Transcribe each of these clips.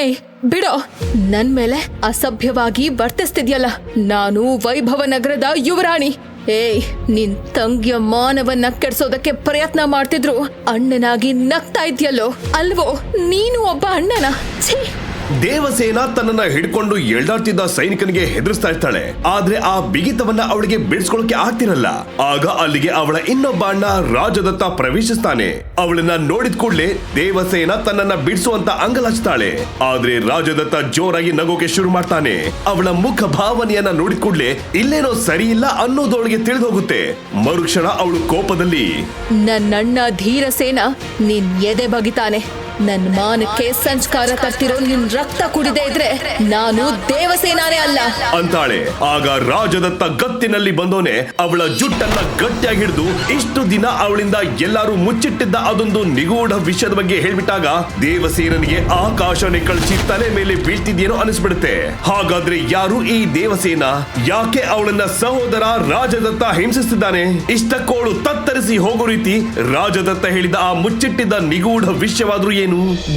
ಏಯ್, ಬಿಡೋ. ನನ್ ಮೇಲೆ ಅಸಭ್ಯವಾಗಿ ವರ್ತಿಸ್ತಿದ್ಯಲ್ಲ. ನಾನು ವೈಭವ ನಗರದ ಯುವರಾಣಿ. ಏಯ್, ನಿನ್ ತಂಗಿಯ ಮಾನವನ್ನ ಕೆಡ್ಸೋದಕ್ಕೆ ಪ್ರಯತ್ನ ಮಾಡ್ತಿದ್ರು. ಅಣ್ಣನಾಗಿ ನಗ್ತಾ ಇದ್ಯಲ್ಲೋ. ಅಲ್ವೋ, ನೀನು ಒಬ್ಬ ಅಣ್ಣನ? ಛೀ. ದೇವಸೇನ ತನ್ನನ್ನ ಹಿಡ್ಕೊಂಡು ಎಳ್ದಾಡ್ತಿದ್ದ ಸೈನಿಕನಿಗೆ ಹೆದರ್ಸ್ತಾ ಇರ್ತಾಳೆ. ಆದ್ರೆ ಆ ಬಿಗಿತವನ್ನ ಅವಳಿಗೆ ಬಿಡಿಸ್ಕೊಳಕ್ಕೆ ಆಗ್ತಿರಲ್ಲ. ಆಗ ಅಲ್ಲಿಗೆ ಅವಳ ಇನ್ನೊಬ್ಬ ಅಣ್ಣ ರಾಜದತ್ತ ಪ್ರವೇಶಿಸ್ತಾನೆ. ಅವಳನ್ನ ನೋಡಿದ ಕೂಡಲೇ ದೇವಸೇನ ತನ್ನನ್ನ ಬಿಡಿಸುವಂತ ಅಂಗಲಾಚ್ತಾಳೆ ಆದ್ರೆ ರಾಜದತ್ತ ಜೋರಾಗಿ ನಗೋಕೆ ಶುರು ಮಾಡ್ತಾನೆ. ಅವಳ ಮುಖ ಭಾವನೆಯನ್ನ ನೋಡಿದ ಕೂಡಲೇ ಇಲ್ಲೇನೋ ಸರಿ ಇಲ್ಲ ಅನ್ನೋದೊಳಗೆ ತಿಳಿದು ಹೋಗುತ್ತೆ ಮರುಕ್ಷಣ ಅವಳು ಕೋಪದಲ್ಲಿ. ನನ್ನಣ್ಣ ಧೀರಸೇನ ನಿನ್ ಎದೆ ಬಗಿತಾನೆ. ನನ್ ಮಾನಕ್ಕೆ ಸಂಸ್ಕಾರ ತರ್ತಿರೋ ನಿನ್ ರಕ್ತ ಕುಡಿದೇ ಇದ್ರೆ ನಾನು ದೇವಸೇನಾನೇ ಅಲ್ಲ. ಅಂತಾಳೆ. ಆಗ ರಾಜದತ್ತ ಗತ್ತಿನಲ್ಲಿ ಬಂದೋನೆ ಅವಳ ಜುಟ್ಟನ್ನ ಗಟ್ಟಿಯಾಗಿ ಹಿಡಿದು ಇಷ್ಟು ದಿನ ಅವಳಿಂದ ಎಲ್ಲಾರು ಮುಚ್ಚಿಟ್ಟಿದ್ದ ಅದೊಂದು ನಿಗೂಢ ವಿಷಯದ ಬಗ್ಗೆ ಹೇಳ್ಬಿಟ್ಟಾಗ ದೇವಸೇನನಿಗೆ ಆಕಾಶನೇ ಕಳಿಸಿ ತಲೆ ಮೇಲೆ ಬೀಳ್ತಿದ್ಯೇನೋ ಅನಿಸ್ಬಿಡುತ್ತೆ. ಹಾಗಾದ್ರೆ ಯಾರು ಈ ದೇವಸೇನ? ಯಾಕೆ ಅವಳನ್ನ ಸಹೋದರ ರಾಜದತ್ತ ಹಿಂಸಿಸುತ್ತಿದ್ದಾನೆ ಇಷ್ಟಕ್ಕೋಳು ತತ್ತರಿಸಿ ಹೋಗೋ ರೀತಿ ರಾಜದತ್ತ ಹೇಳಿದ ಆ ಮುಚ್ಚಿಟ್ಟಿದ್ದ ನಿಗೂಢ ವಿಷಯವಾದ್ರೂ ಏನು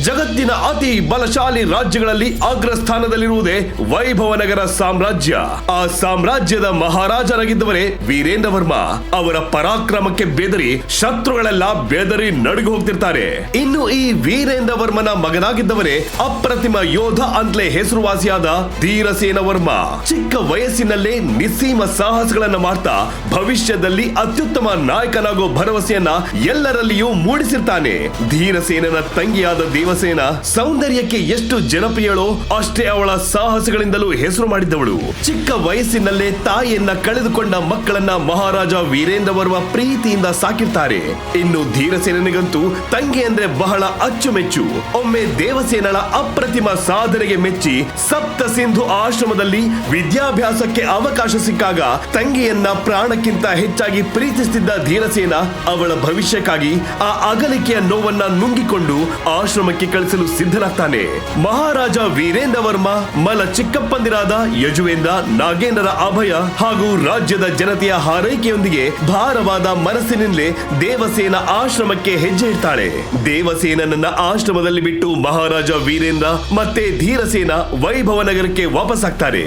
ಜಗತ್ತಿನ ಅತಿ ಬಲಶಾಲಿ ರಾಜ್ಯಗಳಲ್ಲಿ ಅಗ್ರ ಸ್ಥಾನದಲ್ಲಿರುವುದೇ ವೈಭವ ಸಾಮ್ರಾಜ್ಯ. ಆ ಸಾಮ್ರಾಜ್ಯದ ಮಹಾರಾಜರಾಗಿದ್ದವರೇ ವೀರೇಂದ್ರ ವರ್ಮ. ಅವರ ಪರಾಕ್ರಮಕ್ಕೆ ಬೆದರಿ, ಶತ್ರುಗಳೆಲ್ಲ ಬೆದರಿ ನಡುಗಿ ಹೋಗ್ತಿರ್ತಾರೆ. ಇನ್ನು ಈ ವೀರೇಂದ್ರ ವರ್ಮನ ಮಗನಾಗಿದ್ದವರೇ ಅಪ್ರತಿಮ ಯೋಧ ಅಂತಲೇ ಹೆಸರುವಾಸಿಯಾದ ಧೀರಸೇನ ವರ್ಮ. ಚಿಕ್ಕ ವಯಸ್ಸಿನಲ್ಲೇ ನಿಸ್ಸೀಮ ಸಾಹಸಗಳನ್ನ ಮಾಡ್ತಾ ಭವಿಷ್ಯದಲ್ಲಿ ಅತ್ಯುತ್ತಮ ನಾಯಕನಾಗೋ ಭರವಸೆಯನ್ನ ಎಲ್ಲರಲ್ಲಿಯೂ ಮೂಡಿಸಿರ್ತಾನೆ. ಧೀರಸೇನನ ತಂಗಿಯಾದ ದೇವಸೇನ ಸೌಂದರ್ಯಕ್ಕೆ ಎಷ್ಟು ಜನಪ್ರಿಯಳೋ ಅಷ್ಟೇ ಅವಳ ಸಾಹಸಗಳಿಂದಲೂ ಹೆಸರು ಮಾಡಿದ್ದವಳು ಚಿಕ್ಕ ವಯಸ್ಸಿನಲ್ಲೇ ತಾಯಿಯನ್ನ ಕಳೆದುಕೊಂಡ ಮಕ್ಕಳನ್ನ ಮಹಾರಾಜ ವೀರೇಂದ್ರ ವರ್ಮ ಪ್ರೀತಿಯಿಂದ ಸಾಕಿರ್ತಾರೆ. ಇನ್ನು ಧೀರಸೇನನಿಗಂತೂ ತಂಗಿ ಅಂದ್ರೆ ಬಹಳ ಅಚ್ಚುಮೆಚ್ಚು. ಒಮ್ಮೆ ದೇವಸೇನಳ ಅಪ್ರತಿಮ ಸಾಧನೆಗೆ ಮೆಚ್ಚಿ ಸಪ್ತ ಸಿಂಧು ಆಶ್ರಮದಲ್ಲಿ ವಿದ್ಯಾಭ್ಯಾಸಕ್ಕೆ ಅವಕಾಶ ಸಿಕ್ಕಾಗ ತಂಗಿಯನ್ನ ಪ್ರಾಣಕ್ಕಿಂತ ಹೆಚ್ಚಾಗಿ ಪ್ರೀತಿಸುತ್ತಿದ್ದ ಧೀರಸೇನ ಅವಳ ಭವಿಷ್ಯಕ್ಕಾಗಿ ಆ ಅಗಲಿಕೆಯ ನೋವನ್ನ ನುಂಗಿಕೊಂಡು ಆಶ್ರಮಕ್ಕೆ ಕಳಿಸಲು ಸಿದ್ಧನಾಗ್ತಾನೆ. ಮಹಾರಾಜ ವೀರೇಂದ್ರ ವರ್ಮ, ಮಲ ಚಿಕ್ಕಪ್ಪಂದಿರಾದ ಯಜುವೇಂದ್ರ, ನಾಗೇಂದ್ರರ ಅಭಯ ಹಾಗೂ ರಾಜ್ಯದ ಜನತೆಯ ಹಾರೈಕೆಯೊಂದಿಗೆ ಭಾರವಾದ ಮನಸ್ಸಿನಿಂದಲೇ ದೇವಸೇನ ಆಶ್ರಮಕ್ಕೆ ಹೆಜ್ಜೆ ಇಡ್ತಾಳೆ. ದೇವಸೇನನನ್ನ ಆಶ್ರಮದಲ್ಲಿ ಬಿಟ್ಟು ಮಹಾರಾಜ ವೀರೇಂದ್ರ ಮತ್ತೆ ಧೀರಸೇನ ವೈಭವ ನಗರಕ್ಕೆ ವಾಪಸ್ ಆಗ್ತಾರೆ.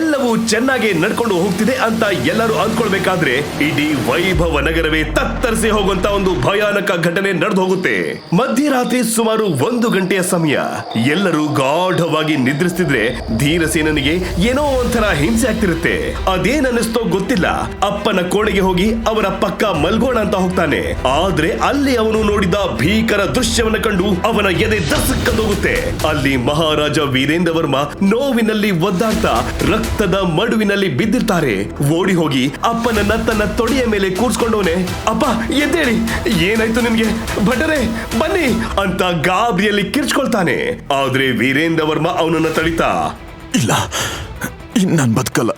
ಎಲ್ಲವೂ ಚೆನ್ನಾಗಿ ನಡ್ಕೊಂಡು ಹೋಗ್ತಿದೆ ಅಂತ ಎಲ್ಲರೂ ಅಂದ್ಕೊಳ್ಬೇಕಾದ್ರೆ ಇಡೀ ವೈಭವ ನಗರವೇ ತತ್ತರಿಸಿ ಹೋಗುವಂತ ಒಂದು ಭಯಾನಕ ಘಟನೆ ನಡೆದು ಹೋಗುತ್ತೆ. ಮಧ್ಯರಾತ್ರಿ ಸುಮಾರು ಒಂದು ಗಂಟೆಯ ಸಮಯ ಎಲ್ಲರೂ ಗಾಢವಾಗಿ ನಿದ್ರಿಸ್ತಿದ್ರೆ ಧೀರಸೇನನಿಗೆ ಏನೋ ಒಂಥರ ಹಿಂಸೆ ಆಗ್ತಿರುತ್ತೆ. ಅದೇನನ್ನಿಸ್ತೋ ಗೊತ್ತಿಲ್ಲ. ಅಪ್ಪನ ಕೋಣೆಗೆ ಹೋಗಿ ಅವರ ಪಕ್ಕ ಮಲ್ಗೋಣ ಅಂತ ಹೋಗ್ತಾನೆ. ಆದ್ರೆ ಅಲ್ಲಿ ಅವನು ನೋಡಿದ ಭೀಕರ ದೃಶ್ಯವನ್ನ ಕಂಡು ಅವನ ಎದೆ ದಸಕ್ಕದೋಗುತ್ತೆ ಅಲ್ಲಿ ಮಹಾರಾಜ ವೀರೇಂದ್ರ ವರ್ಮ ನೋವಿನಲ್ಲಿ ಒದ್ದಾಡ್ತಾ ರಕ್ತದ ಮಡುವಿನಲ್ಲಿ ಬಿದ್ದಿರ್ತಾರೆ. ಓಡಿ ಹೋಗಿ ಅಪ್ಪನನ್ನ ತನ್ನ ತೊಡೆಯ ಮೇಲೆ ಕೂರ್ಸ್ಕೊಂಡವನೆ, ಅಪ್ಪ, ಎದ್ದೇಳಿ. ಏನಾಯ್ತು ನಿಮ್ಗೆ ಭಟರೇ, ಬನ್ನಿ ಅಂತ ಗಾಬರಿಯಲ್ಲಿ ಕಿರ್ಚ್ಕೊಳ್ತಾನೆ. ಆದ್ರೆ ವೀರೇಂದ್ರ ವರ್ಮ ಅವನನ್ನ ತಳಿತಾ ಇಲ್ಲ. ಇನ್ ನಾನ್ ಬದುಕಲ್ಲ.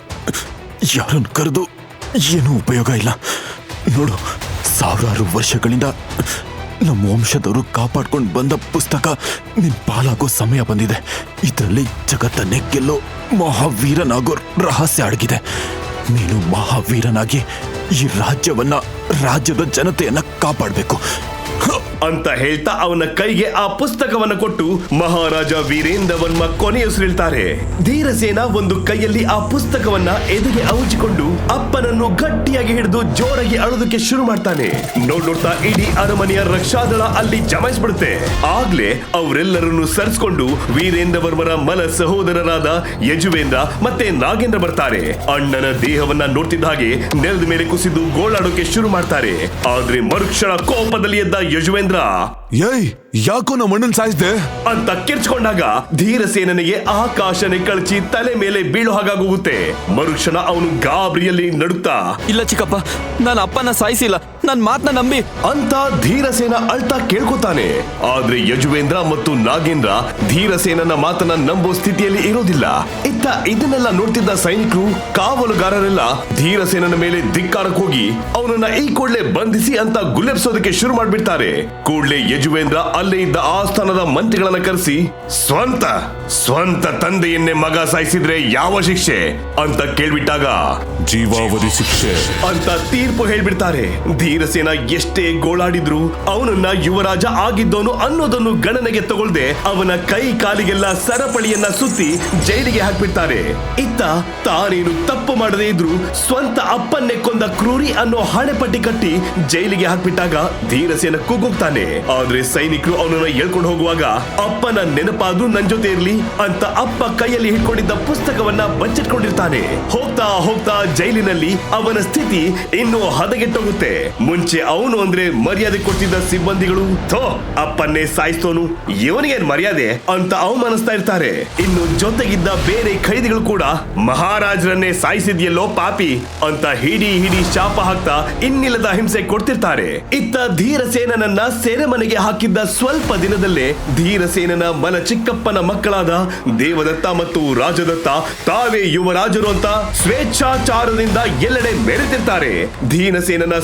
ಯಾರನ್ನು ಕರೆದು ಏನೂ ಉಪಯೋಗ ಇಲ್ಲ. ನೋಡು, ಸಾವಿರಾರು ವರ್ಷಗಳಿಂದ ನಮ್ಮ ವಂಶದವರು ಕಾಪಾಡ್ಕೊಂಡು ಬಂದ ಪುಸ್ತಕ ನಿನ್ ಪಾಲಾಗೋ ಸಮಯ ಬಂದಿದೆ. ಇದರಲ್ಲಿ ಜಗತ್ತನ್ನೇ ಗೆಲ್ಲೋ ಮಹಾವೀರನಾಗೋ ರಹಸ್ಯ ಅಡಗಿದೆ. ನೀನು ಮಹಾವೀರನಾಗಿ ಈ ರಾಜ್ಯವನ್ನ ರಾಜ್ಯದ ಜನತೆಯನ್ನ ಕಾಪಾಡಬೇಕು. ಅಂತ ಹೇಳ್ತಾ ಅವನ ಕೈಗೆ ಆ ಪುಸ್ತಕವನ್ನ ಕೊಟ್ಟು ಮಹಾರಾಜ ವೀರೇಂದ್ರ ವರ್ಮ ಕೊನೆಯುಸಿರಿಳ್ತಾರೆ ಧೀರಸೇನ ಒಂದು ಕೈಯಲ್ಲಿ ಆ ಪುಸ್ತಕವನ್ನ ಎದೆಗೆ ಅವುಚಿಕೊಂಡು ಅಪ್ಪನನ್ನು ಗಟ್ಟಿಯಾಗಿ ಹಿಡಿದು ಜೋರಾಗಿ ಅಳೋದಕ್ಕೆ ಶುರು ಮಾಡ್ತಾನೆ. ನೋಡ್ ನೋಡ್ತಾ ಇಡೀ ಅರಮನೆಯ ರಕ್ಷಾದಳ ಅಲ್ಲಿ ಜಮಾಯಿಸ್ಬಿಡುತ್ತೆ. ಆಗ್ಲೇ ಅವರೆಲ್ಲರನ್ನು ಸರಿಸಿಕೊಂಡು ವೀರೇಂದ್ರ ವರ್ಮರ ಮಲ ಸಹೋದರರಾದ ಯಜುವೇಂದ್ರ ಮತ್ತೆ ನಾಗೇಂದ್ರ ಬರ್ತಾರೆ. ಅಣ್ಣನ ದೇಹವನ್ನ ನೋಡ್ತಿದ್ದ ಹಾಗೆ ನೆಲದ ಮೇಲೆ ಕುಸಿದು ಗೋಳಾಡೋಕೆ ಶುರು ಮಾಡ್ತಾರೆ. ಆದ್ರೆ ಮರುಕ್ಷಣ ಕೋಪದಲ್ಲಿ ಎದ್ದ ಯಜುವೇಂದ್ರ ಏಯ್ ಯಾಕೋ ನಮ್ಮ ಅಣ್ಣನ್ ಸಾಯಿಸ್ದೆ? ಅಂತ ಕಿರ್ಚ್ಕೊಂಡಾಗ ಧೀರಸೇನನಿಗೆ ಆಕಾಶನೆ ಕಳಚಿ ತಲೆ ಮೇಲೆ ಬೀಳು ಹಾಗಾಗುತ್ತೆ ಮರುಕ್ಷಣ ಅವನು ಗಾಬರಿಯಲ್ಲಿ ನಡುತ್ತಾ? ಇಲ್ಲ ಚಿಕ್ಕಪ್ಪ ನಾನು ಅಪ್ಪನ ಸಾಯಿಸಿಲ್ಲ. ನನ್ ಮಾತ್ನ ನಂಬಿ ಅಂತ ಧೀರಸೇನ ಅಳ್ತಾ ಕೇಳ್ಕೊತಾನೆ. ಆದ್ರೆ ಯಜುವೇಂದ್ರ ಮತ್ತು ನಾಗೇಂದ್ರ ಧೀರಸೇನನ ಮಾತನ್ನ ನಂಬೋ ಸ್ಥಿತಿಯಲ್ಲಿ ಇರೋದಿಲ್ಲ. ಇತ್ತ ಇದನ್ನೆಲ್ಲ ನೋಡ್ತಿದ್ದ ಸೈನಿಕರು ಕಾವಲುಗಾರರೆಲ್ಲ ಧೀರಸೇನನ ಮೇಲೆ ಹೋಗಿ ಅವನನ್ನ ಈ ಕೂಡ್ಲೆ ಬಂಧಿಸಿ ಅಂತ ಗುಲ್ಲೆಬ್ಸೋದಕ್ಕೆ ಶುರು ಮಾಡ್ಬಿಡ್ತಾರೆ. ಕೂಡ್ಲೆ ಯಜುವೇಂದ್ರ ಅಲ್ಲೇ ಇದ್ದ ಆಸ್ಥಾನದ ಮಂತ್ರಿಗಳನ್ನ ಕರೆಸಿ ಸ್ವಂತ ಸ್ವಂತ ತಂದೆಯನ್ನೇ ಮಗ ಸಾಯಿಸಿದ್ರೆ ಯಾವ ಶಿಕ್ಷೆ? ಅಂತ ಕೇಳ್ಬಿಟ್ಟಾಗ ಜೀವಾವಧಿ ಶಿಕ್ಷೆ. ಅಂತ ತೀರ್ಪು ಹೇಳ್ಬಿಡ್ತಾರೆ. ಧೀರಸೇನ ಎಷ್ಟೇ ಗೋಳಾಡಿದ್ರು ಅವನನ್ನ ಯುವರಾಜ ಆಗಿದ್ದವನು ಅನ್ನೋದನ್ನು ಗಣನೆಗೆ ತಗೊಳ್ದೆ ಅವನ ಕೈ ಕಾಲಿಗೆಲ್ಲ ಸರಪಳಿಯನ್ನ ಸುತ್ತಿ ಜೈಲಿಗೆ ಹಾಕ್ಬಿಡ್ತಾರೆ. ಇತ್ತ ತಾನೇನು ತಪ್ಪು ಮಾಡದೇ ಇದ್ರು ಸ್ವಂತ ಅಪ್ಪನ್ನೇ ಕೊಂದ ಕ್ರೂರಿ ಅನ್ನೋ ಹಣೆಪಟ್ಟಿ ಕಟ್ಟಿ ಜೈಲಿಗೆ ಹಾಕ್ಬಿಟ್ಟಾಗ ಧೀರಸೇನ ಕುಗ್ಗುತ್ತಾನೆ ಆದ್ರೆ ಸೈನಿಕರು ಅವನನ್ನ ಎಳ್ಕೊಂಡು ಹೋಗುವಾಗ ಅಪ್ಪನ ನೆನಪಾದ್ರೂ ನನ್ ಜೊತೆ ಇರ್ಲಿ ಅಂತ ಅಪ್ಪ ಕೈಯಲ್ಲಿ ಹಿಡ್ಕೊಂಡಿದ್ದ ಪುಸ್ತಕವನ್ನ ಬಚ್ಚಿಟ್ಕೊಂಡಿರ್ತಾನೆ. ಹೋಗ್ತಾ ಹೋಗ್ತಾ ಜೈಲಿನಲ್ಲಿ ಅವನ ಸ್ಥಿತಿ ಇನ್ನು ಹದಗೆಟ್ಟೋಗುತ್ತೆ. ಮುಂಚೆ ಅವನು ಅಂದ್ರೆ ಮರ್ಯಾದೆ ಕೊಟ್ಟಿದ್ದ ಸಿಬ್ಬಂದಿಗಳು. ಥೋ, ಅಪ್ಪನ್ನೇ ಸಾಯಿಸ್ತೋನು. ಇವನಿಗೇನ್ ಮರ್ಯಾದೆ ಅಂತ ಅವಮಾನಿಸ್ತಾ ಇರ್ತಾರೆ. ಇನ್ನು ಜೊತೆಗಿದ್ದ ಬೇರೆ ಖೈದಿಗಳು ಕೂಡ, ಮಹಾರಾಜರನ್ನೇ ಸಾಯಿಸಿದ್ಯಲ್ಲೋ ಪಾಪಿ ಅಂತ ಹಿಡಿ ಹಿಡಿ ಶಾಪ ಹಾಕ್ತಾ ಇನ್ನಿಲ್ಲದ ಹಿಂಸೆ ಕೊಡ್ತಿರ್ತಾರೆ. ಇತ್ತ ಧೀರಸೇನನನ್ನ ಸೆರೆಮನೆಗೆ ಹಾಕಿದ್ದ ಸ್ವಲ್ಪ ದಿನದಲ್ಲೇ ಧೀರಸೇನನ ಮನ ಚಿಕ್ಕಪ್ಪನ ಮಕ್ಕಳಾದ ದೇವದತ್ತ ಮತ್ತು ರಾಜದತ್ತ ತಾವೇ ಯುವರಾಜರು ಅಂತ ಸ್ವೇಚ್ಛಾಚಾರದಿಂದ ಎಲ್ಲೆಡೆ ಮೆರೆತಿರ್ತಾರೆ. ಧೀನಸೇನನ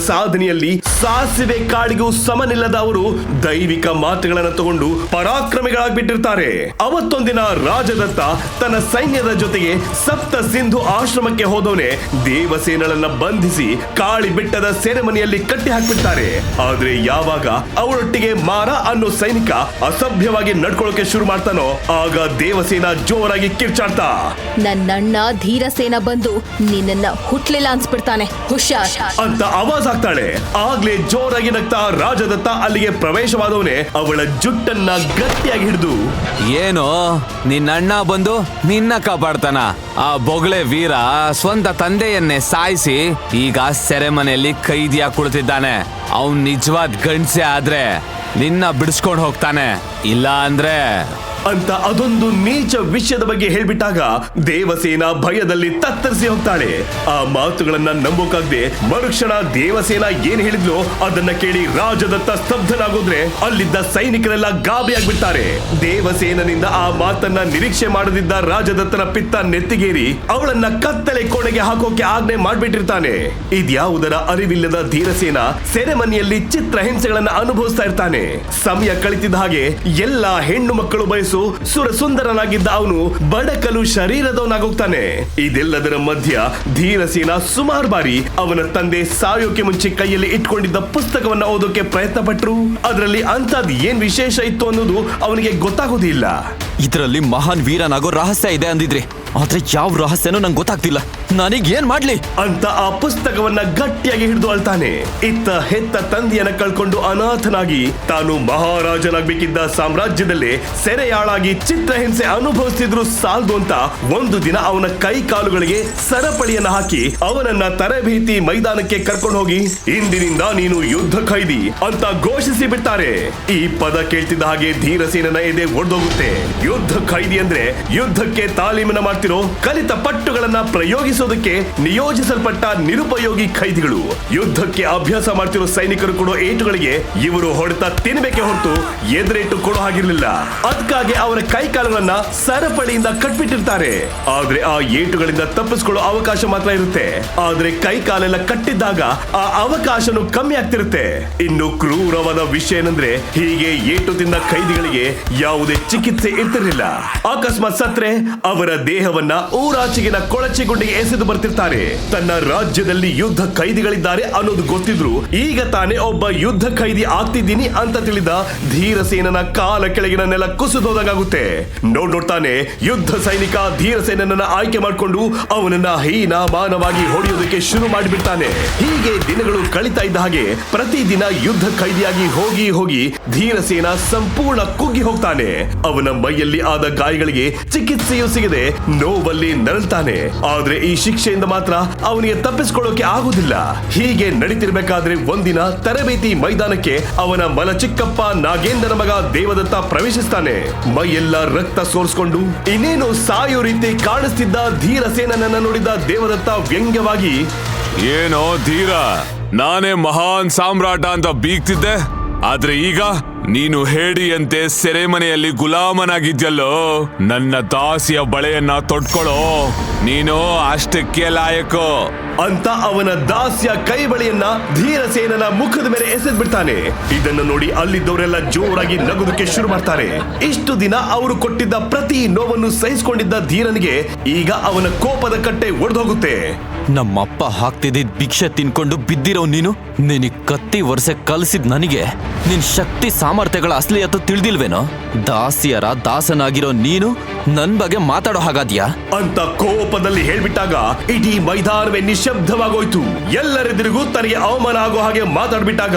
ಸಾಧನೆಯಲ್ಲಿ ಸಾಸಿವೆ ಕಾಡಿಗೂ ಸಮನಿಲ್ಲದ ಅವರು ದೈವಿಕ ಮಾತುಗಳನ್ನು ತಗೊಂಡು ಪರಾಕ್ರಮಿಗಳಾಗ್ಬಿಟ್ಟಿರ್ತಾರೆ. ಅವತ್ತೊಂದಿನ ರಾಜದತ್ತ ತನ್ನ ಸೈನ್ಯದ ಜೊತೆಗೆ ಸಪ್ತ ಸಿಂಧು ಆಶ್ರಮಕ್ಕೆ ಹೋದವನೇ ದೇವಸೇನಳನ್ನ ಬಂಧಿಸಿ ಕಾಳಿ ಬೆಟ್ಟದ ಸೆರೆಮನೆಯಲ್ಲಿ ಕಟ್ಟಿ ಹಾಕ್ಬಿಡ್ತಾರೆ. ಆದ್ರೆ ಯಾವಾಗ ಅವರೊಟ್ಟಿಗೆ ಮಾರ ಅನ್ನೋ ಸೈನಿಕ ಅಸಭ್ಯವಾಗಿ ನಡ್ಕೊಳ್ಳೋಕೆ ಶುರು ಮಾಡ್ತಾನೋ ಆಗ ದೇವಸೇನ ಜೋರಾಗಿ ಕಿರ್ಚಾಡ್ತಾ. ನನ್ನಣ್ಣ ಧೀರಸೇನ ಬಂದು ನಿನ್ನ ಹುಟ್ಲಿಲ್ಲ ಅನ್ಸ್ಬಿಡ್ತಾನೆ. ಹುಷಾರ್. ಅಂತ ಆವಾಜ್ ಆಗ್ತಾಳೆ ಆಗ್ಲೇ ಜೋರಾಗಿ ನಗ್ತಾ ರಾಜದತ್ತ ಅಲ್ಲಿಗೆ ಪ್ರವೇಶವಾದವನೇ ಅವಳ ಜುಟ್ಟನ್ನ ಗಟ್ಟಿಯಾಗಿ ಹಿಡಿದು, ಏನು ನಿನ್ನ ಅಣ್ಣ ಬಂದು ನಿನ್ನ ಕಾಪಾಡ್ತಾನ. ಆ ಬೊಗಳೆ ವೀರ ಸ್ವಂತ ತಂದೆಯನ್ನೇ ಸಾಯಿಸಿ ಈಗ ಸೆರೆಮನೆಯಲ್ಲಿ ಕೈದಿಯಾಗಿ ಕುಳಿತಿದ್ದಾನೆ. ಅವ್ನ್ ನಿಜವಾದ ಗಂಡ್ಸೆ ಆದ್ರೆ ನಿನ್ನ ಬಿಡಿಸ್ಕೊಂಡು ಹೋಗ್ತಾನೆ. ಇಲ್ಲ ಅಂದ್ರೆ ಅಂತ ಅದೊಂದು ನೀಚ ವಿಷಯದ ಬಗ್ಗೆ ಹೇಳ್ಬಿಟ್ಟಾಗ ದೇವಸೇನ ಭಯದಲ್ಲಿ ತತ್ತರಿಸಿ ಹೋಗ್ತಾಳೆ. ಆ ಮಾತುಗಳನ್ನ ನಂಬೋಕಾಗ್ದೆ ಮರುಕ್ಷಣ ದೇವಸೇನ ಏನ್ ಹೇಳಿದ್ಲು? ಅದನ್ನ ಕೇಳಿ ರಾಜದತ್ತ ಸ್ತಬ್ಧನಾಗೋದ್ರೆ ಅಲ್ಲಿದ್ದ ಸೈನಿಕರೆಲ್ಲ ಗಾಬರಿಯಾಗ್ಬಿಡ್ತಾರೆ ದೇವಸೇನನಿಂದ ಆ ಮಾತನ್ನ ನಿರೀಕ್ಷೆ ಮಾಡದಿದ್ದ ರಾಜದತ್ತನ ಪಿತ್ತ ನೆತ್ತಿಗೇರಿ ಅವಳನ್ನ ಕತ್ತಲೆ ಕೋಣೆಗೆ ಹಾಕೋಕೆ ಆಜ್ಞೆ ಮಾಡ್ಬಿಟ್ಟಿರ್ತಾನೆ. ಇದ್ಯಾವುದರ ಅರಿವಿಲ್ಲದ ಧೀರಸೇನ ಸೆರೆಮನಿಯಲ್ಲಿ ಚಿತ್ರ ಹಿಂಸೆಗಳನ್ನ ಅನುಭವಿಸ್ತಾ ಇರ್ತಾನೆ. ಸಮಯ ಕಳಿತಿದ್ದ ಹಾಗೆ ಎಲ್ಲಾ ಹೆಣ್ಣು ಮಕ್ಕಳು ಬಯಸು ಸುರ ಸುಂದರನಾಗಿದ್ದ ಅವನು ಬಡಕಲು ಶರೀರದವನಾಗೋಗ್ತಾನೆ. ಇದೆಲ್ಲದರ ಮಧ್ಯ ಧೀರಸೇನ ಸುಮಾರು ಬಾರಿ ಅವನ ತಂದೆ ಸಾಯೋಕೆ ಮುಂಚೆ ಕೈಯಲ್ಲಿ ಇಟ್ಕೊಂಡಿದ್ದ ಪುಸ್ತಕವನ್ನ ಓದೋಕೆ ಪ್ರಯತ್ನ ಪಟ್ರು ಅದರಲ್ಲಿ ಅಂತದ್ ಏನ್ ವಿಶೇಷ ಇತ್ತು ಅನ್ನೋದು ಅವನಿಗೆ ಗೊತ್ತಾಗೋದಿಲ್ಲ. ಇದರಲ್ಲಿ ಮಹಾನ್ ವೀರನಾಗೋ ರಹಸ್ಯ ಇದೆ ಅಂದಿದ್ರಿ. ಆದ್ರೆ ಯಾವ ರಹಸ್ಯನೂ ನಂಗೆ ಗೊತ್ತಾಗ್ತಿಲ್ಲ. ನನಗೆ ಏನ್ ಮಾಡ್ಲಿ? ಅಂತ ಆ ಪುಸ್ತಕವನ್ನ ಗಟ್ಟಿಯಾಗಿ ಹಿಡಿದು ಅಳ್ತಾನೆ. ಇತ್ತ ಹೆತ್ತ ತಂದೆಯನ್ನ ಕಳ್ಕೊಂಡು ಅನಾಥನಾಗಿ ತಾನು ಮಹಾರಾಜನಾಗ್ಬೇಕಿದ್ದ ಸಾಮ್ರಾಜ್ಯದಲ್ಲೇ ಸೆರೆಯಾಳಾಗಿ ಚಿತ್ರಹಿಂಸೆ ಅನುಭವಿಸ್ತಿದ್ರು ಸಾಲ್ದು ಅಂತ ಒಂದು ದಿನ ಅವನ ಕೈ ಕಾಲುಗಳಿಗೆ ಸರಪಳಿಯನ್ನ ಹಾಕಿ ಅವನನ್ನ ತರಬೇತಿ ಮೈದಾನಕ್ಕೆ ಕರ್ಕೊಂಡು ಹೋಗಿ, ಇಂದಿನಿಂದ ನೀನು ಯುದ್ಧ ಖೈದಿ ಅಂತ ಘೋಷಿಸಿ ಬಿಡ್ತಾರೆ. ಈ ಪದ ಕೇಳ್ತಿದ್ದ ಹಾಗೆ ಧೀರಸೇನನ ಎದೆ ಒಡೆದೋಗುತ್ತೆ. ಯುದ್ಧ ಖೈದಿ ಅಂದ್ರೆ ಯುದ್ಧಕ್ಕೆ ಮಾಡ್ತಿರೋ ಕಲಿತ ಪಟ್ಟುಗಳನ್ನ ಪ್ರಯೋಗಿಸೋದಕ್ಕೆ ನಿಯೋಜಿಸಲ್ಪಟ್ಟ ನಿರುಪಯೋಗಿ ಖೈದಿಗಳು. ಯುದ್ಧಕ್ಕೆ ಅಭ್ಯಾಸ ಮಾಡ್ತಿರೋ ಸೈನಿಕರು ಕೊಡೋ ಏಟುಗಳಿಗೆ ಇವರು ಹೊಡೆತ ತಿನ್ಬೇಕೆ ಹೊರತು ಎದುರೇಟು ಕೊಡೋ ಹಾಗಿರ್ಲಿಲ್ಲ. ಅದಕ್ಕಾಗಿ ಅವರ ಕೈಕಾಲುಗಳನ್ನ ಸರಪಳಿಯಿಂದ ಕಟ್ಬಿಟ್ಟಿರ್ತಾರೆ. ಆದ್ರೆ ಆ ಏಟುಗಳಿಂದ ತಪ್ಪಿಸ್ಕೊಳ್ಳೋ ಅವಕಾಶ ಮಾತ್ರ ಇರುತ್ತೆ. ಆದ್ರೆ ಕೈ ಕಾಲೆಲ್ಲ ಕಟ್ಟಿದ್ದಾಗ ಆ ಅವಕಾಶನು ಕಮ್ಮಿ ಆಗ್ತಿರುತ್ತೆ. ಇನ್ನು ಕ್ರೂರವಾದ ವಿಷಯ ಏನಂದ್ರೆ ಹೀಗೆ ಏಟು ತಿಂದ ಖೈದಿಗಳಿಗೆ ಯಾವುದೇ ಚಿಕಿತ್ಸೆ ಇರ್ತಿರ್ಲಿಲ್ಲ. ಅಕಸ್ಮಾತ್ ಸತ್ರೆ ಅವರ ದೇಹವನ್ನ ಊರಾಚೆಗಿನ ಕೊಳಚೆ ಗುಂಡಿಗೆ ಎಸೆದು ಬರ್ತಿರ್ತಾರೆ. ತನ್ನ ರಾಜ್ಯದಲ್ಲಿ ಯುದ್ಧ ಕೈದಿಗಳಿದ್ದಾರೆ ಅನ್ನೋದು ಗೊತ್ತಿದ್ರು ಈಗ ತಾನೇ ಒಬ್ಬ ಯುದ್ಧ ಕೈದಿ ಆಗ್ತಿದ್ದೀನಿ ಅಂತ ತಿಳಿದ ಧೀರಸೇನನ ಕಾಲ ಕೆಳಗಿನ ನೆಲ ಕುಸಿದೋದಾಗುತ್ತೆ. ನೋಡ್ ನೋಡ್ತಾನೆ ಯುದ್ಧ ಸೈನಿಕ ಧೀರಸೇನನ್ನ ಆಯ್ಕೆ ಮಾಡ್ಕೊಂಡು ಅವನನ್ನ ಹೀನ ಮಾನವಾಗಿ ಹೊಡೆಯೋದಕ್ಕೆ ಶುರು ಮಾಡಿಬಿಡ್ತಾನೆ. ಹೀಗೆ ದಿನಗಳು ಕಳೀತಾ ಇದ್ದ ಹಾಗೆ ಪ್ರತಿದಿನ ಯುದ್ಧ ಕೈದಿಯಾಗಿ ಹೋಗಿ ಹೋಗಿ ಧೀರಸೇನ ಸಂಪೂರ್ಣ ಕುಗ್ಗಿ ಹೋಗ್ತಾನೆ. ಅವನ ಮೈಯಲ್ಲಿ ಆದ ಗಾಯಗಳಿಗೆ ಚಿಕಿತ್ಸೆಯೂ ಸಿಗದೆ ನೋವಲ್ಲಿ ನರಳ್ತಾನೆ. ಆದ್ರೆ ಈ ಶಿಕ್ಷೆಯಿಂದ ಮಾತ್ರ ಅವನಿಗೆ ತಪ್ಪಿಸ್ಕೊಳ್ಳೋಕೆ ಆಗುದಿಲ್ಲ. ಹೀಗೆ ನಡೀತಿರ್ಬೇಕಾದ್ರೆ ಒಂದಿನ ತರಬೇತಿ ಮೈದಾನಕ್ಕೆ ಅವನ ಮಲ ಚಿಕ್ಕಪ್ಪ ನಾಗೇಂದ್ರನ ಮಗ ದೇವದತ್ತ ಪ್ರವೇಶಿಸ್ತಾನೆ. ಮೈಯೆಲ್ಲ ರಕ್ತ ಸೋರ್ಸ್ಕೊಂಡು ಇನ್ನೇನು ಸಾಯೋ ರೀತಿ ಕಾಣಿಸ್ತಿದ್ದ ಧೀರಸೇನನನ್ನ ನೋಡಿದ ದೇವದತ್ತ ವ್ಯಂಗ್ಯವಾಗಿ, ಏನೋ ಧೀರ, ನಾನೇ ಮಹಾನ್ ಸಾಮ್ರಾಟ ಅಂತ ಬೀಗ್ತಿದ್ದೆ. ಆದ್ರೆ ಈಗ ನೀನು ಹೇಳಿಯಂತೆ ಸೆರೆಮನೆಯಲ್ಲಿ ಗುಲಾಮನಾಗಿದ್ಯಲ್ಲೋ? ನನ್ನ ದಾಸಿಯ ಬಳೆಯನ್ನ ತೊಟ್ಕೊಳ್ಳೋ ನೀನು ಅಷ್ಟಕ್ಕೆ ಲಾಯಕೋ? ಅಂತ ಅವನ ದಾಸ್ಯ ಕೈ ಬಳಿಯನ್ನ ಧೀರಸೇನನ ಮುಖದ ಮೇಲೆ ಎಸೆದ್ ಬಿಡ್ತಾನೆ ಇದನ್ನು ನೋಡಿ ಅಲ್ಲಿದ್ದವರೆಲ್ಲ ಜೋರಾಗಿ ನಗುದಕ್ಕೆ ಶುರು ಮಾಡ್ತಾರೆ. ಇಷ್ಟು ದಿನ ಅವರು ಕೊಟ್ಟಿದ್ದ ಪ್ರತಿ ನೋವನ್ನು ಸಹಿಸಿಕೊಂಡಿದ್ದ ಧೀರನಿಗೆ ಈಗ ಅವನ ಕೋಪದ ಕಟ್ಟೆ ಒಡೆದೋಗುತ್ತೆ. ನಮ್ಮಪ್ಪ ಹಾಕ್ತಿದ್ದಿದ್ ಭಿಕ್ಷೆ ತಿನ್ಕೊಂಡು ಬಿದ್ದಿರೋ ನೀನು? ನಿನಗ್ ಕತ್ತಿ ವರ್ಷ ಕಲಿಸಿದ್ ನನಗೆ? ನಿನ್ ಶಕ್ತಿ ಸಾಮರ್ಥ್ಯಗಳ ಅಸಲಿಯತ್ತು ತಿಳಿದಿಲ್ವೇನೋ? ದಾಸಿಯರ ದಾಸನಾಗಿರೋ ನೀನು ನನ್ ಬಗ್ಗೆ ಮಾತಾಡೋ ಹಾಗಾದ್ಯಾ? ಅಂತ ಕೋಪದಲ್ಲಿ ಹೇಳ್ಬಿಟ್ಟಾಗ ಇಡೀ ಮೈದಾನವೇ ನಿಶಬ್ದವಾಗೋಯ್ತು ಎಲ್ಲರೆದುರಿಗೂ ತನಗೆ ಅವಮಾನ ಆಗೋ ಹಾಗೆ ಮಾತಾಡ್ಬಿಟ್ಟಾಗ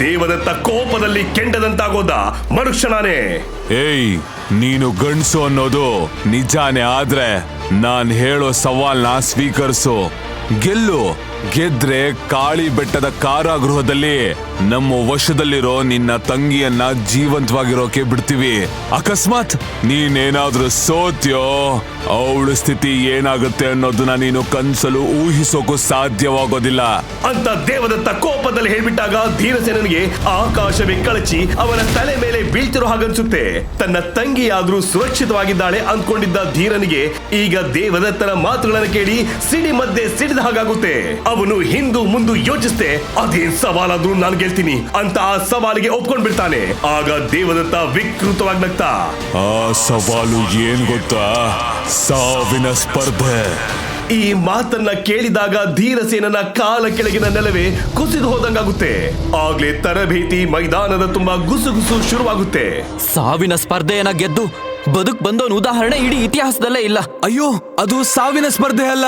ದೇವದತ್ತ ಕೋಪದಲ್ಲಿ ಕೆಂಡದಂತಾಗೋದ. ಮನುಷ್ಯನಾನೇ. ಏಯ್ ನೀನು ಗಂಡ್ಸು ಅನ್ನೋದು ನಿಜಾನೇ ಆದ್ರೆ ನಾನ್ ಹೇಳೋ ಸವಾಲ್ನ ಸ್ವೀಕರಿಸು. ಗೆಲ್ಲು ಗೆದ್ರೆ ಕಾಳಿ ಬೆಟ್ಟದ ಕಾರಾಗೃಹದಲ್ಲಿ ನಮ್ಮ ವಶದಲ್ಲಿರೋ ನಿನ್ನ ತಂಗಿಯನ್ನ ಜೀವಂತವಾಗಿರೋಕೆ ಬಿಡ್ತೀವಿ. ಅಕಸ್ಮಾತ್ ನೀನೇನಾದ್ರೂ ಸೋತ್ಯೋ? ಅವಳ ಸ್ಥಿತಿ ಏನಾಗುತ್ತೆ ಅನ್ನೋದನ್ನ ನೀನು ಕನ್ಸಲು ಊಹಿಸೋಕು ಸಾಧ್ಯವಾಗೋದಿಲ್ಲ. ಅಂತ ದೇವದತ್ತ ಕೋಪದಲ್ಲಿ ಹೇಳ್ಬಿಟ್ಟಾಗ ಧೀರಸೇನನಿಗೆ ಆಕಾಶವೇ ಕಳಚಿ ಅವನ ತಲೆ ಮೇಲೆ ಬೀಳ್ತಿರೋ ಹಾಗನ್ಸುತ್ತೆ. ತನ್ನ ತಂಗಿಯಾದ್ರೂ ಸುರಕ್ಷಿತವಾಗಿದ್ದಾಳೆ ಅಂದ್ಕೊಂಡಿದ್ದ ಧೀರನಿಗೆ ಈಗ ದೇವದತ್ತನ ಮಾತುಗಳನ್ನು ಕೇಳಿ ಸಿಡಿ ಮಧ್ಯೆ ಸಿಡಿದ ಹಾಗಾಗುತ್ತೆ. ಅವನು ಹಿಂದು ಮುಂದು ಯೋಚಿಸ್ತೆ ಅದೇನ್ ಸವಾಲಾದ್ರೂ ನಾನು ಗೆಲ್ತೀನಿ ಅಂತ ಆ ಸವಾಲಿಗೆ ಒಪ್ಕೊಂಡ್ ಬಿಡ್ತಾನೆ ಆಗ ದೇವದತ್ತ ವಿಕೃತವಾಗಿ ನಗ್ತಾ. ಆ ಸವಾಲು ಏನ್ ಗೊತ್ತಾ? ಸಾವಿನ ಸ್ಪರ್ಧೆ. ಈ ಮಾತನ್ನ ಕೇಳಿದಾಗ ಧೀರಸೇನನ ಕಾಲ ಕೆಳಗಿನ ನೆಲವೇ ಕುಸಿದು ಹೋದಂಗಾಗುತ್ತೆ. ಆಗ್ಲೇ ತರಬೇತಿ ಮೈದಾನದ ತುಂಬಾ ಗುಸುಗುಸು ಶುರುವಾಗುತ್ತೆ. ಸಾವಿನ ಸ್ಪರ್ಧೆಯನ್ನ ಗೆದ್ದು ಬದುಕ್ ಬಂದವನ್ ಉದಾಹರಣೆ ಇಡೀ ಇತಿಹಾಸದಲ್ಲೇ ಇಲ್ಲ. ಅಯ್ಯೋ ಅದು ಸಾವಿನ ಸ್ಪರ್ಧೆ ಅಲ್ಲ.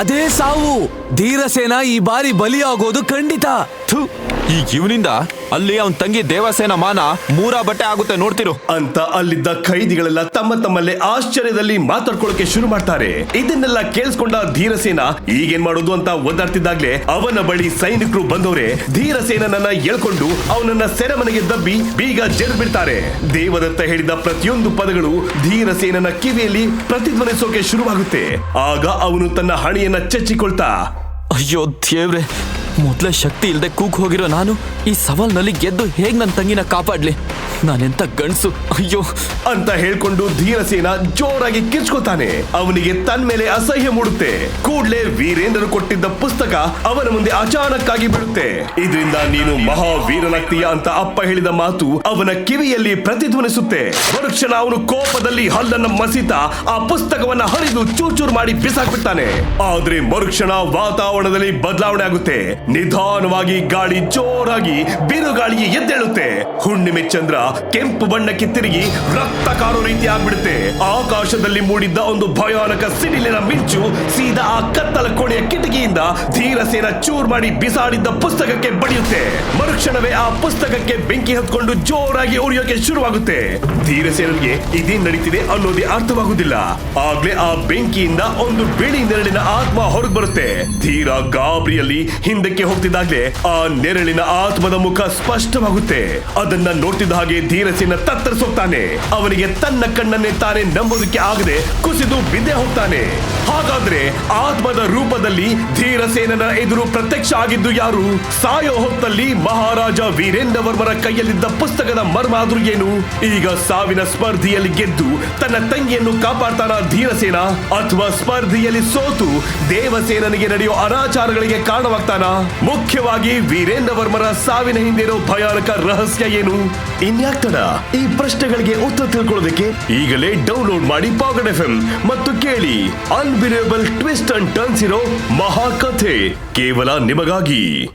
ಅದೇ ಸಾವು. ಧೀರಸೇನ ಈ ಬಾರಿ ಬಲಿಯಾಗೋದು ಖಂಡಿತ. ಥು, ಈ ಇವನಿಂದ ಅಲ್ಲಿ ಅವನ್ ತಂಗಿ ದೇವಸೇನ ಮಾನ ಮೂರ ಬಟ್ಟೆ ಆಗುತ್ತೆ ನೋಡ್ತಿರು. ಅಂತ ಅಲ್ಲಿದ್ದ ಖೈದಿಗಳೆಲ್ಲ ತಮ್ಮ ತಮ್ಮಲ್ಲೇ ಆಶ್ಚರ್ಯದಲ್ಲಿ ಮಾತಾಡ್ಕೊಳ್ಳಕ್ಕೆ ಶುರು ಮಾಡ್ತಾರೆ. ಇದನ್ನೆಲ್ಲ ಕೇಳಿಸ್ಕೊಂಡ ಧೀರಸೇನ ಈಗೇನ್ ಮಾಡೋದು ಅಂತ ಒದ್ದಾಡ್ತಿದ್ದಾಗ್ಲೇ ಅವನ ಬಳಿ ಸೈನಿಕರು ಬಂದವರೇ. ಧೀರಸೇನನನ್ನ ಎಳ್ಕೊಂಡು ಅವನನ್ನ ಸೆರೆಮನೆಗೆ ದಬ್ಬಿ ಬೀಗ ಜಡ್ ಬಿಡ್ತಾರೆ. ದೇವದತ್ತ ಹೇಳಿದ ಪ್ರತಿಯೊಂದು ಪದಗಳು ಧೀರಸೇನನ ಕಿವಿಯಲ್ಲಿ ಪ್ರತಿಧ್ವನಿಸೋಕೆ ಶುರುವಾಗುತ್ತೆ. ಆಗ ಅವನು ತನ್ನ ಹಣೆಯನ್ನ ಚಚ್ಚಿಕೊಳ್ತಾ ಅಯ್ಯೋ ದೇವ್ರೆ ಮೊದ್ಲೇ ಶಕ್ತಿ ಇಲ್ಲದೆ ಕೂಗ್ ಹೋಗಿರೋ ನಾನು ಈ ಸವಾಲ್ನಲ್ಲಿ ಗೆದ್ದು ಹೇಗ್ ನನ್ ತಂಗಿನ ಕಾಪಾಡ್ಲಿ? ನಾನೆಂತ ಗಂಡ್ಸು? ಅಯ್ಯೋ. ಅಂತ ಹೇಳ್ಕೊಂಡು ಧೀರಸೇನ ಜೋರಾಗಿ ಕಿರ್ಚ್ಕೊತಾನೆ. ಅವನಿಗೆ ತನ್ ಮೇಲೆ ಅಸಹ್ಯ ಮೂಡುತ್ತೆ. ಕೂಡ್ಲೆ ವೀರೇಂದ್ರನು ಕೊಟ್ಟಿದ್ದ ಪುಸ್ತಕ ಅವನ ಮುಂದೆ ಅಚಾನಕ್ಕಾಗಿ ಬಿಡುತ್ತೆ ಇದರಿಂದ ನೀನು ಮಹಾವೀರನಾಗ್ತೀಯ ಅಂತ ಅಪ್ಪ ಹೇಳಿದ ಮಾತು ಅವನ ಕಿವಿಯಲ್ಲಿ ಪ್ರತಿಧ್ವನಿಸುತ್ತೆ. ಮರುಕ್ಷಣ ಅವನು ಕೋಪದಲ್ಲಿ ಹಲ್ಲನ್ನ ಮಸಿತ ಆ ಪುಸ್ತಕವನ್ನ ಹರಿದು ಚೂಚೂರು ಮಾಡಿ ಬಿಸಾಕ್ಬಿಡ್ತಾನೆ ಆದ್ರೆ ಮರುಕ್ಷಣ ವಾತಾವರಣದಲ್ಲಿ ಬದಲಾವಣೆ ಆಗುತ್ತೆ. ನಿಧಾನವಾಗಿ ಗಾಳಿ ಜೋರಾಗಿ ಬಿರುಗಾಳಿಗೆ ಎದ್ದೇಳುತ್ತೆ. ಹುಣ್ಣಿಮೆ ಚಂದ್ರ ಕೆಂಪು ಬಣ್ಣಕ್ಕೆ ತಿರುಗಿ ರಕ್ತ ಕಾರು ರೀತಿ ಆಗ್ಬಿಡುತ್ತೆ. ಆಕಾಶದಲ್ಲಿ ಮೂಡಿದ್ದ ಒಂದು ಭಯಾನಕ ಸಿಡಿಲಿನ ಮಿಂಚು ಸೀದಾ ಆ ಕತ್ತಲ ಕೋಣೆಯ ಕಿಟಕಿಯಿಂದ ಧೀರಸೇನ ಚೂರ್ ಮಾಡಿ ಬಿಸಾಡಿದ್ದ ಪುಸ್ತಕಕ್ಕೆ ಬಡಿಯುತ್ತೆ. ಮರುಕ್ಷಣವೇ ಆ ಪುಸ್ತಕಕ್ಕೆ ಬೆಂಕಿ ಹತ್ಕೊಂಡು ಜೋರಾಗಿ ಉರಿಯೋಕೆ ಶುರುವಾಗುತ್ತೆ. ಧೀರಸೇನಿಗೆ ಇದೇನ್ ನಡೀತಿದೆ ಅನ್ನೋದೇ ಅರ್ಥವಾಗುದಿಲ್ಲ ಆಗ್ಲೇ ಆ ಬೆಂಕಿಯಿಂದ ಒಂದು ಬಿಳಿ ನೆರಳಿನ ಆತ್ಮ ಹೊರಗೆ ಬರುತ್ತೆ. ಧೀರ ಗಾಬರಿಯಲ್ಲಿ ಹಿಂದಕ್ಕೆ ಹೋಗ್ತಿದ್ದಾಗ್ಲೆ ಆ ನೆರಳಿನ ಆತ್ಮದ ಮುಖ ಸ್ಪಷ್ಟವಾಗುತ್ತೆ. ಅದನ್ನ ನೋಡ್ತಿದ್ದ ಹಾಗೆ ಧೀರಸೇನ ತತ್ತರಿಸುತ್ತಾನೆ ಅವನಿಗೆ ತನ್ನ ಕಣ್ಣನ್ನೇ ತಾನೆ ನಂಬೋದಕ್ಕೆ ಆಗದೆ ಕುಸಿದು ಬಿದ್ದೆ ಹೋಗ್ತಾನೆ. ಹಾಗಾದ್ರೆ ಆತ್ಮದ ರೂಪದಲ್ಲಿ ಧೀರಸೇನನ ಎದುರು ಪ್ರತ್ಯಕ್ಷ ಆಗಿದ್ದು ಯಾರು? ಸಾಯೋ ಹೊತ್ತಲ್ಲಿ ಮಹಾರಾಜ ವೀರೇಂದ್ರ ವರ್ಮರ ಕೈಯಲ್ಲಿದ್ದ ಪುಸ್ತಕದ ಮರ್ಮ ಆದ್ರೂ ಏನು? ಈಗ ಸಾವಿನ ಸ್ಪರ್ಧೆಯಲ್ಲಿ ಗೆದ್ದು ತನ್ನ ತಂಗಿಯನ್ನು ಕಾಪಾಡ್ತಾನ ಧೀರಸೇನ? ಅಥವಾ ಸ್ಪರ್ಧೆಯಲ್ಲಿ ಸೋತು ದೇವಸೇನನಿಗೆ ನಡೆಯೋ ಅನಾಚಾರಗಳಿಗೆ ಕಾರಣವಾಗ್ತಾನ? ಮುಖ್ಯವಾಗಿ ವೀರೇಂದ್ರ ವರ್ಮರ ಸಾವಿನ ಹಿಂದೆ ಇರೋ ಭಯಾನಕ ರಹಸ್ಯ ಏನು? ಇನ್ಯಾಕ್ತಡ ಈ ಪ್ರಶ್ನೆಗಳಿಗೆ ಉತ್ತರ ತಿಳ್ಕೊಳ್ಳೋದಕ್ಕೆ ಈಗಲೇ ಡೌನ್ಲೋಡ್ ಮಾಡಿ ಪಾಕೆಟ್ ಎಫ್ ಮತ್ತು ಕೇಳಿ ಅನ್ಬಿಲಿಯಬಲ್ ಟ್ವಿಸ್ಟ್ ಅಂಡ್ ಟರ್ನ್ಸ್ ಇರೋ ಮಹಾಕಥೆ ಕೇವಲ ನಿಮಗಾಗಿ.